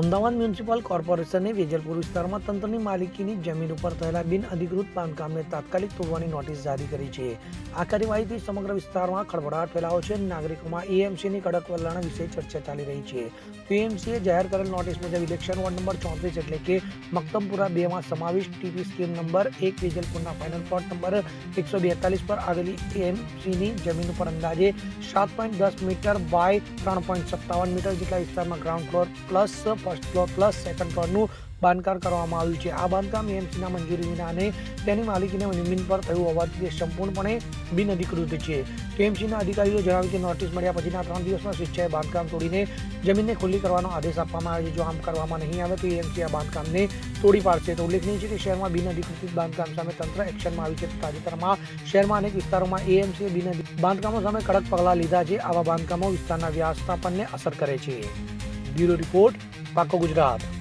Ahmedabad municipal કોર્પોરેશને Vejalpur વિસ્તારમાં તંત્રની માલિકીની જમીન ઉપર થયેલા બિન અધિકૃત બાંધકામને તાત્કાલિક તોડવાની નોટિસ જારી કરી છે. આ કાર્યવાહીથી સમગ્ર વિસ્તારમાં ખળભળાટ ફેલાયો છે. નાગરિકોમાં એએમસીની કડક વલણ વિશે ચર્ચા ચાલી રહી છે. પીએમસીએ જાહેર કરેલ નોટિસ મુજબ ઇલેક્શન વોર્ડ નંબર ચોત્રીસ એટલે કે મક્તમપુરા બેમાં સમાવિષ્ટ ટીપી સ્કીમ નંબર એક વેજલપુરના ફાઇનલ પ્લોટ નંબર એકસો બેતાલીસ પર આવેલી એએમસીની જમીન ઉપર અંદાજે સાત પોઈન્ટ દસ મીટર બાય ત્રણ પોઈન્ટ સત્તાવન મીટર જેટલા વિસ્તારમાં ground floor plus first floor plus second ફ્લોરનું બાંધકામ કરવામાં આવ્યું છે. આ બાંધકામ એમસીના મંજૂરી વિના અને તેની માલિકીને જમીન પર થયું હોવાથી તે સંપૂર્ણપણે બિનઅધિકૃત છે. એમસીના અધિકારીઓ જણાવ્યું કે નોટિસ મળ્યા પછીના ત્રણ દિવસમાં સ્વેચ્છાએ બાંધકામ તોડીને જમીનને ખુલ્લી કરવાનો આદેશ આપવામાં આવે છે. જો આમ કરવામાં નહીં આવે તો એએમસી આ બાંધકામને તોડી પાડશે. તો ઉલ્લેખનીય છે કે શહેરમાં બિનઅધિકૃત બાંધકામ સામે તંત્ર એક્શનમાં આવ્યું છે. તાજેતરમાં શહેરમાં અનેક વિસ્તારોમાં એએમસીએ બિનઅધિકૃત બાંધકામો સામે કડક પગલાં લીધા છે. આવા બાંધકામો વિસ્તારના વ્યવસ્થાપનને અસર કરે છે. Bureau report pacoco de.